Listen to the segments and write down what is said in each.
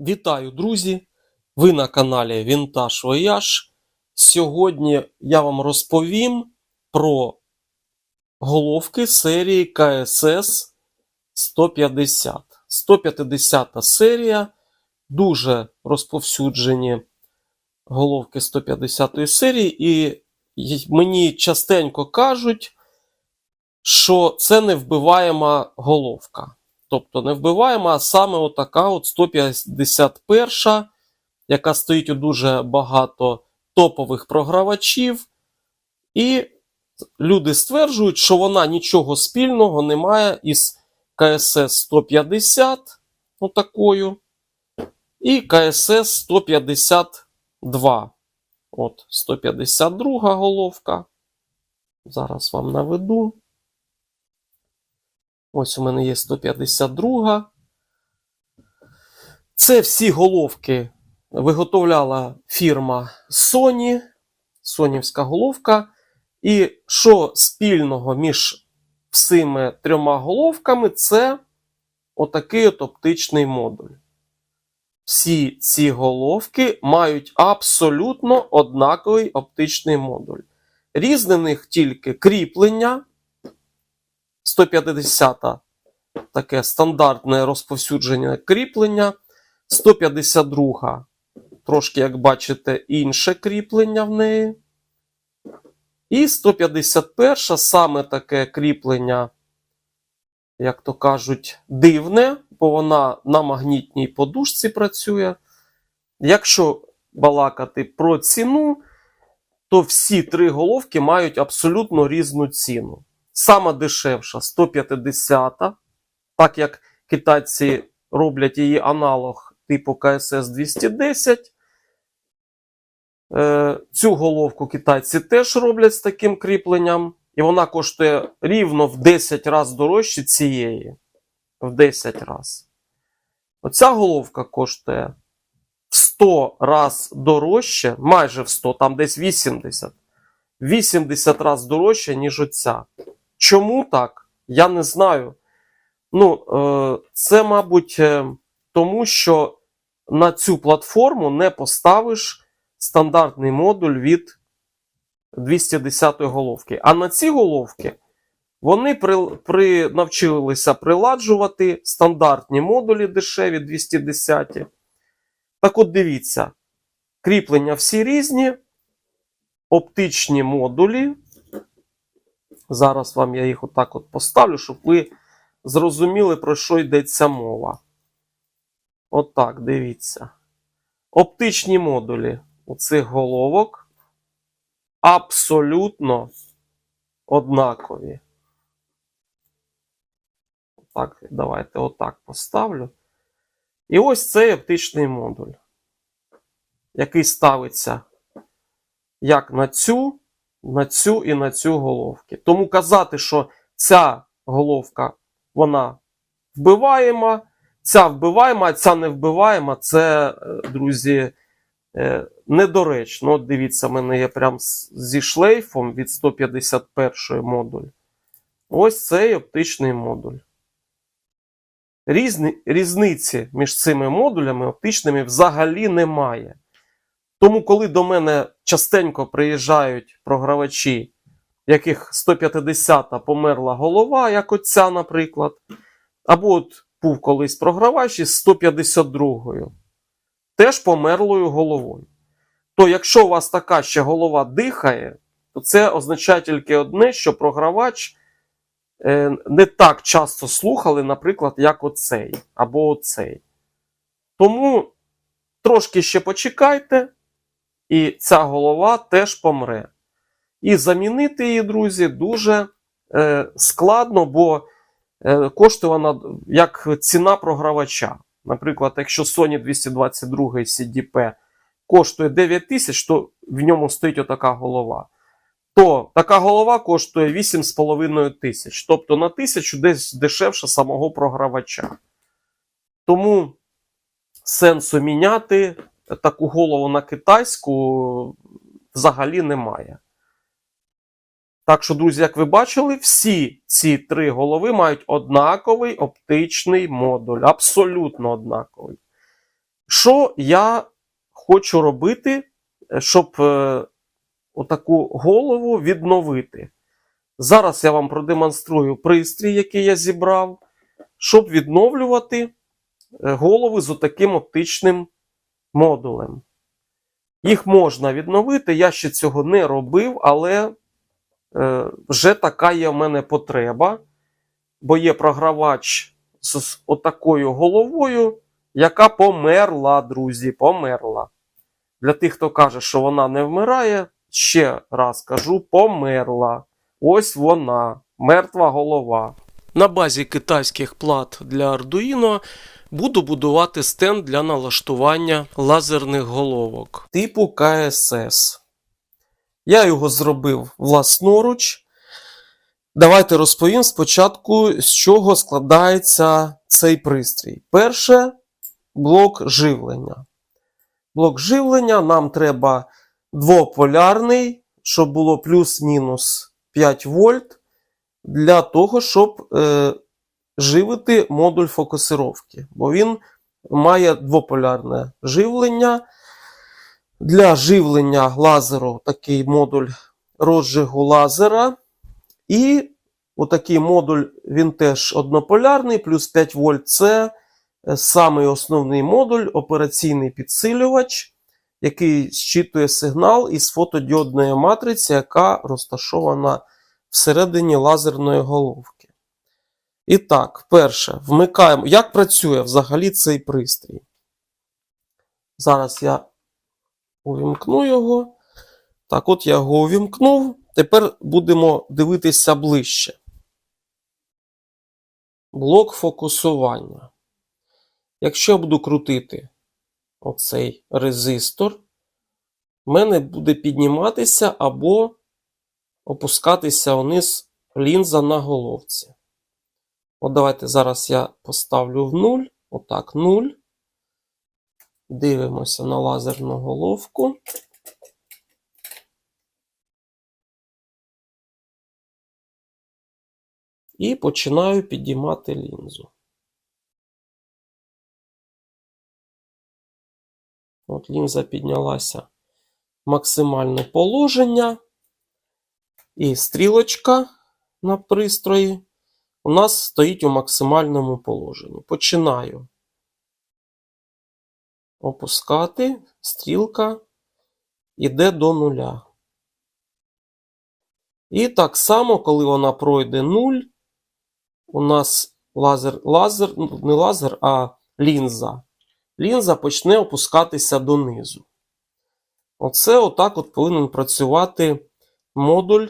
Вітаю, друзі! Ви на каналі Вінтаж Вояж. Сьогодні я вам розповім про головки серії КСС 150. 150 серія. Дуже розповсюджені головки 150 серії, і мені частенько кажуть, що це невбиваєма головка. Тобто не вбиваємо, а саме отака от 151, яка стоїть у дуже багато топових програвачів. І люди стверджують, що вона нічого спільного не має із КСС 150, отакою, і КСС 152. От, 152 головка. Зараз вам наведу. Ось у мене є 152. Це всі головки виготовляла фірма Sony, сонівська головка. І що спільного між всіми трьома головками, це отакий от оптичний модуль. Всі ці головки мають абсолютно однаковий оптичний модуль. Різне них тільки кріплення. 150 таке стандартне розповсюдження кріплення. 152 трошки, як бачите, інше кріплення в неї. І 151 саме таке кріплення, як то кажуть, дивне, бо вона на магнітній подушці працює. Якщо балакати про ціну, то всі три головки мають абсолютно різну ціну. Сама дешевша 150, так як китайці роблять її аналог типу КСС 210. Е, Цю головку китайці теж роблять з таким кріпленням, і вона коштує рівно в 10 разів дорожче цієї. В 10 разів. Оця головка коштує в 100 раз дорожче, майже в 100, там десь 80. 80 разів дорожче, ніж оця. Чому так? Я не знаю. Ну, е, це, мабуть, е, тому що на цю платформу не поставиш стандартний модуль від 210 головки. А на ці головки вони при, при, навчилися приладжувати стандартні модулі дешеві 210. Так от дивіться, кріплення всі різні, оптичні модулі. Зараз вам я їх отак от поставлю, щоб ви зрозуміли, про що йдеться мова. Отак, дивіться. Оптичні модулі у цих головок абсолютно однакові. Так, давайте отак поставлю. І ось цей оптичний модуль, який ставиться як на цю, на цю і на цю головки. Тому казати, що ця головка вона вбиваєма, ця вбиваєма, а ця не вбиваєма, це, е, друзі, е, недоречно. От дивіться, в мене є прям зі шлейфом від 151 модуль. Ось цей оптичний модуль. Різні, різниці між цими модулями оптичними взагалі немає. Тому, коли до мене частенько приїжджають програвачі, яких 150-та померла голова, як оця, наприклад, або от був колись програвач із 152-ю, теж померлою головою. То якщо у вас така ще голова дихає, то це означає тільки одне, що програвач е, не так часто слухали, наприклад, як оцей або оцей. Тому трошки ще почекайте, і ця голова теж помре. І замінити її, друзі, дуже е, складно, бо е, коштує вона як ціна програвача. Наприклад, якщо Sony 222 CDP коштує 9 тисяч, то в ньому стоїть отака голова. То така голова коштує 8,5 тисяч. Тобто на тисячу десь дешевше самого програвача. Тому сенсу міняти таку голову на китайську взагалі немає. Так що, друзі, як ви бачили, всі ці три голови мають однаковий оптичний модуль. Абсолютно однаковий. Що я хочу робити, щоб е, отаку голову відновити? Зараз я вам продемонструю пристрій, який я зібрав, щоб відновлювати е, голови з отаким оптичним модулем. Їх можна відновити, я ще цього не робив, але е, вже така є в мене потреба, бо є програвач з, з отакою головою, яка померла, друзі, померла. Для тих, хто каже, що вона не вмирає, ще раз кажу, померла. Ось вона, мертва голова. На базі китайських плат для Arduino буду будувати стенд для налаштування лазерних головок типу КСС. Я його зробив власноруч. Давайте розповім спочатку, з чого складається цей пристрій. Перше блок живлення. Блок живлення нам треба двополярний, щоб було плюс-мінус 5 вольт, для того, щоб е, живити модуль фокусировки. Бо він має двополярне живлення. Для живлення лазеру такий модуль розжигу лазера. І отакий модуль, він теж однополярний, плюс 5 вольт це е, самий основний модуль, операційний підсилювач, який зчитує сигнал із фотодіодної матриці, яка розташована всередині лазерної головки. І так, перше, вмикаємо. Як працює взагалі цей пристрій? Зараз я увімкну його. Так, от я його увімкнув. Тепер будемо дивитися ближче. Блок фокусування. Якщо я буду крутити оцей резистор, в мене буде підніматися або опускатися вниз лінза на головці. От давайте зараз я поставлю в 0. Отак, 0. Дивимося на лазерну головку. І починаю підіймати лінзу. От лінза піднялася максимальне положення. І стрілочка на пристрої у нас стоїть у максимальному положенні. Починаю опускати, стрілка йде до нуля. І так само, коли вона пройде 0, у нас лазер, лазер, не лазер, а лінза. Лінза почне опускатися донизу. Оце отак от повинен працювати модуль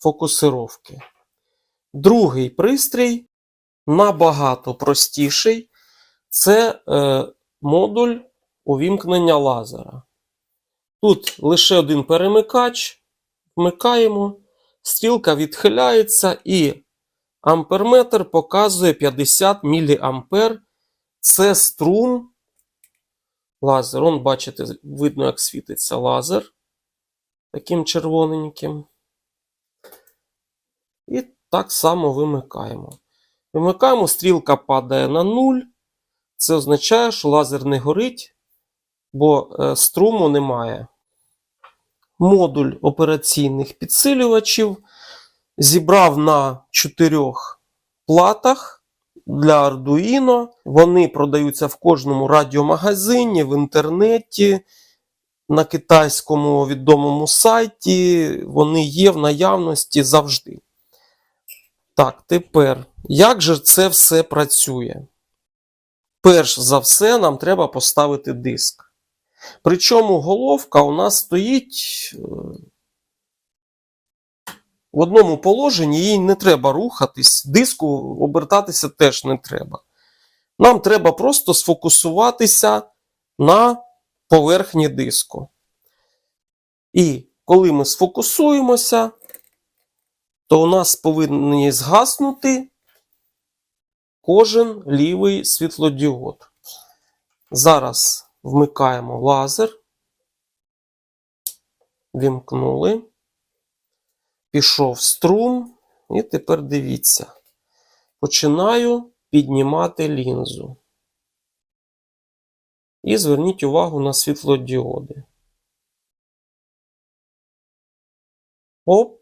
фокусировки. Другий пристрій набагато простіший. Це е, модуль увімкнення лазера. Тут лише один перемикач. Вмикаємо, стрілка відхиляється, і амперметр показує 50 мА. Це струм. Лазер. Вон, бачите, видно, як світиться лазер таким червоненьким. І так само вимикаємо. Вимикаємо, стрілка падає на 0. Це означає, що лазер не горить, бо е, струму немає. Модуль операційних підсилювачів зібрав на чотирьох платах для Arduino. Вони продаються в кожному радіомагазині, в інтернеті, на китайському відомому сайті. Вони є в наявності завжди. Так, тепер, як же це все працює? Перш за все, нам треба поставити диск. Причому головка у нас стоїть е, в одному положенні, їй не треба рухатись, диску обертатися теж не треба. Нам треба просто сфокусуватися на поверхні диску. І коли ми сфокусуємося, то у нас повинні згаснути кожен лівий світлодіод. Зараз вмикаємо лазер, вімкнули, пішов струм, і тепер дивіться. Починаю піднімати лінзу. І зверніть увагу на світлодіоди. Оп.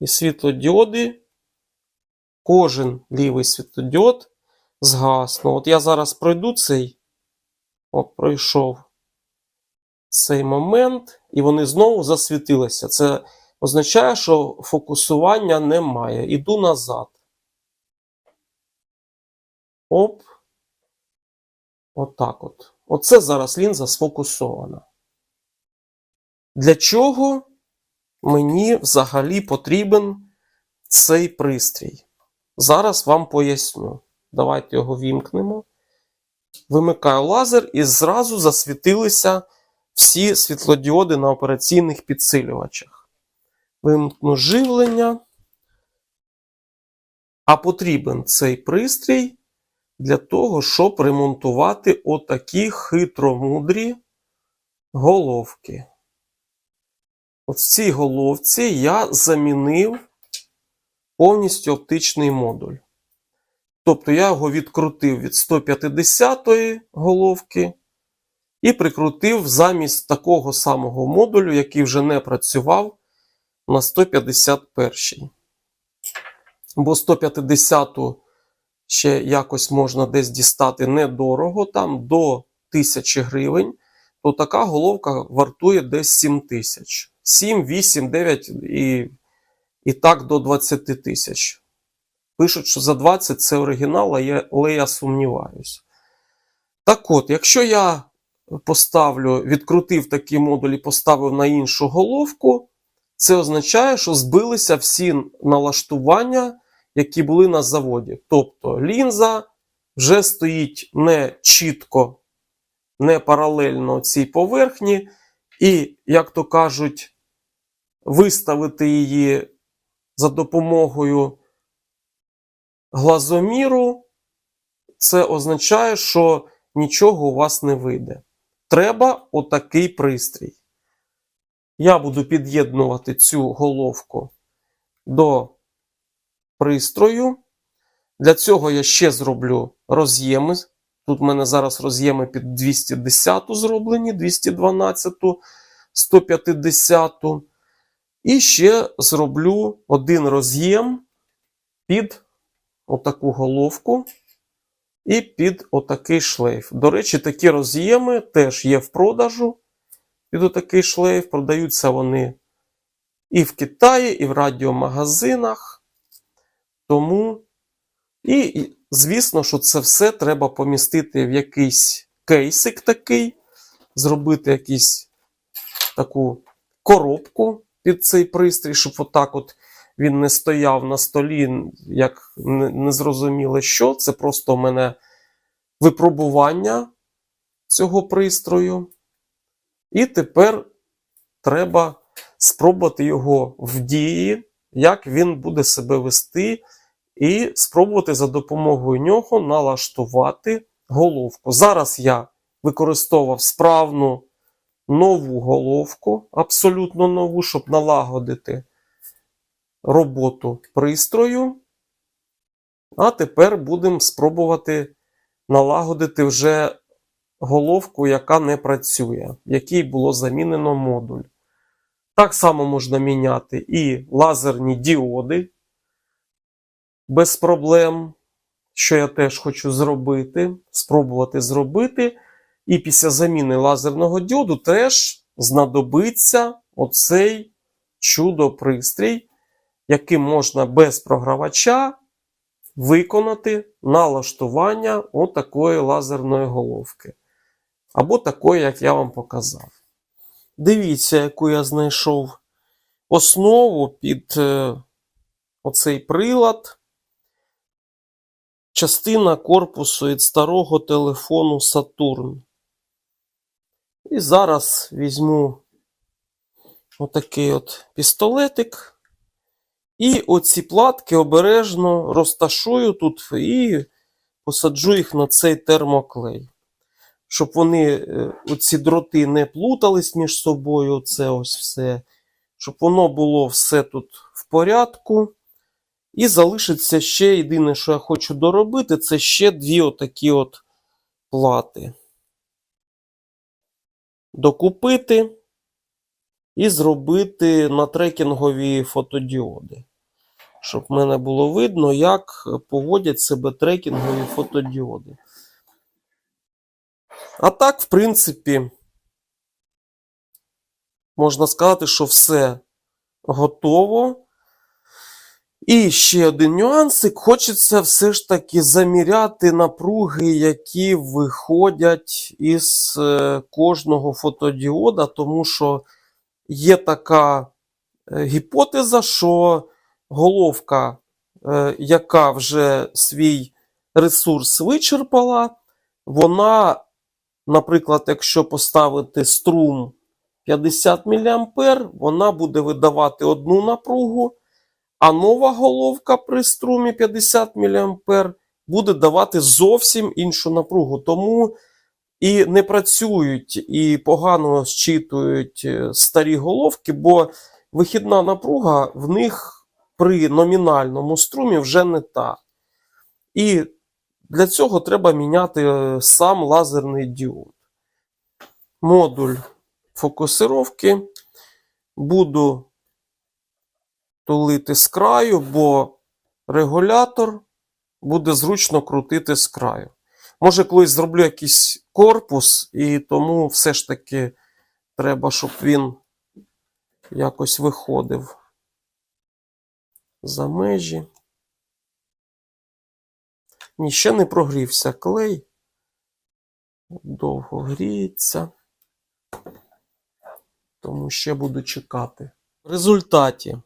І світлодіоди. Кожен лівий світлодіод згаснув. От я зараз пройду цей. От пройшов цей момент, і вони знову засвітилися. Це означає, що фокусування немає. Іду назад. Оп. Отак от. Оце зараз лінза сфокусована. Для чого мені взагалі потрібен цей пристрій? Зараз вам поясню. Давайте його вімкнемо. Вимикаю лазер і зразу засвітилися всі світлодіоди на операційних підсилювачах. Вимкну живлення. А потрібен цей пристрій для того, щоб ремонтувати отакі хитромудрі головки. От в цій головці я замінив повністю оптичний модуль. Тобто я його відкрутив від 150-ї головки і прикрутив замість такого самого модулю, який вже не працював на 151-й. Бо 150-ту ще якось можна десь дістати недорого, там до 1000 гривень, то така головка вартує десь 7 тисяч. 7, 8, 9 і, і так до 20 тисяч. Пишуть, що за 20 це оригінал, але я сумніваюся. Так от, якщо я поставлю, відкрутив такий модуль і поставив на іншу головку, це означає, що збилися всі налаштування, які були на заводі. Тобто лінза вже стоїть не чітко, не паралельно цій поверхні, і, як то кажуть, виставити її за допомогою глазоміру, це означає, що нічого у вас не вийде. Треба отакий пристрій. Я буду під'єднувати цю головку до пристрою. Для цього я ще зроблю роз'єми. Тут в мене зараз роз'єми під 210 зроблені, 212, 150. І ще зроблю один роз'єм під отаку головку і під отакий шлейф. До речі, такі роз'єми теж є в продажу. Під отакий шлейф. Продаються вони і в Китаї, і в радіомагазинах. Тому, і, звісно, що це все треба помістити в якийсь кейсик такий, зробити якусь таку коробку під цей пристрій, щоб отак от він не стояв на столі, як незрозуміло що. Це просто у мене випробування цього пристрою. І тепер треба спробувати його в дії, як він буде себе вести, і спробувати за допомогою нього налаштувати головку. Зараз я використовував справну нову головку, абсолютно нову, щоб налагодити роботу пристрою. А тепер будемо спробувати налагодити вже головку, яка не працює, якій було замінено модуль. Так само можна міняти і лазерні діоди без проблем, що я теж хочу зробити, спробувати зробити. І після заміни лазерного діоду теж знадобиться оцей чудо-пристрій, яким можна без програвача виконати налаштування отакої лазерної головки. Або такої, як я вам показав. Дивіться, яку я знайшов основу під е, оцей прилад. Частина корпусу від старого телефону Сатурн. І зараз візьму отакий от пістолетик. І оці платки обережно розташую тут і посаджу їх на цей термоклей. Щоб вони, е, оці дроти не плутались між собою, це ось все. Щоб воно було все тут в порядку. І залишиться ще єдине, що я хочу доробити, це ще дві отакі от плати. Докупити і зробити на трекінгові фотодіоди. Щоб в мене було видно, як поводять себе трекінгові фотодіоди. А так, в принципі, можна сказати, що все готово. І ще один нюансик. Хочеться все ж таки заміряти напруги, які виходять із е, кожного фотодіода, тому що є така е, гіпотеза, що головка, е, яка вже свій ресурс вичерпала, вона, наприклад, якщо поставити струм 50 мА, вона буде видавати одну напругу. А нова головка при струмі 50 мА буде давати зовсім іншу напругу. Тому і не працюють, і погано зчитують е, старі головки, бо вихідна напруга в них при номінальному струмі вже не та. І для цього треба міняти е, сам лазерний діод. Модуль фокусировки буду тулити з краю, бо регулятор буде зручно крутити з краю. Може, колись зроблю якийсь корпус, і тому все ж таки треба, щоб він якось виходив за межі. Ні, ще не прогрівся клей. Довго гріється. Тому ще буду чекати. В результаті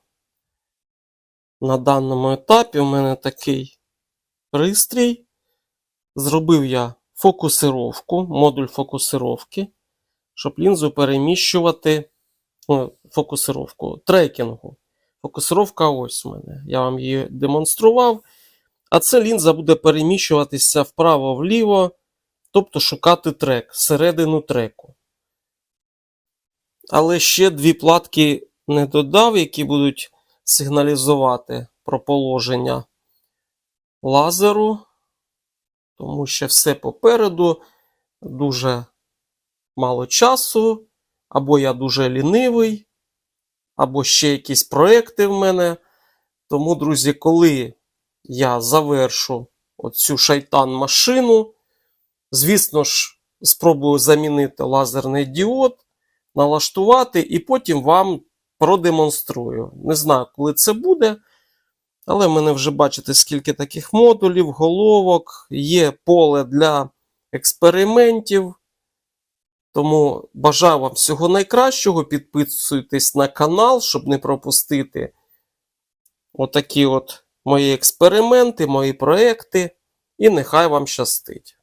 на даному етапі у мене такий пристрій. Зробив я фокусировку, модуль фокусировки, щоб лінзу переміщувати ну, фокусировку трекінгу. Фокусировка ось у мене. Я вам її демонстрував. А ця лінза буде переміщуватися вправо-вліво, тобто шукати трек, середину треку. Але ще дві платки не додав, які будуть сигналізувати про положення лазеру, тому що все попереду дуже мало часу, або я дуже лінивий, або ще якісь проекти в мене. Тому, друзі, коли я завершу оцю шайтан-машину, звісно ж, спробую замінити лазерний діод, налаштувати, і потім вам продемонструю. Не знаю, коли це буде. Але в мене вже бачите, скільки таких модулів, головок, є поле для експериментів. Тому бажаю вам всього найкращого. Підписуйтесь на канал, щоб не пропустити отакі от мої експерименти, мої проекти. І нехай вам щастить!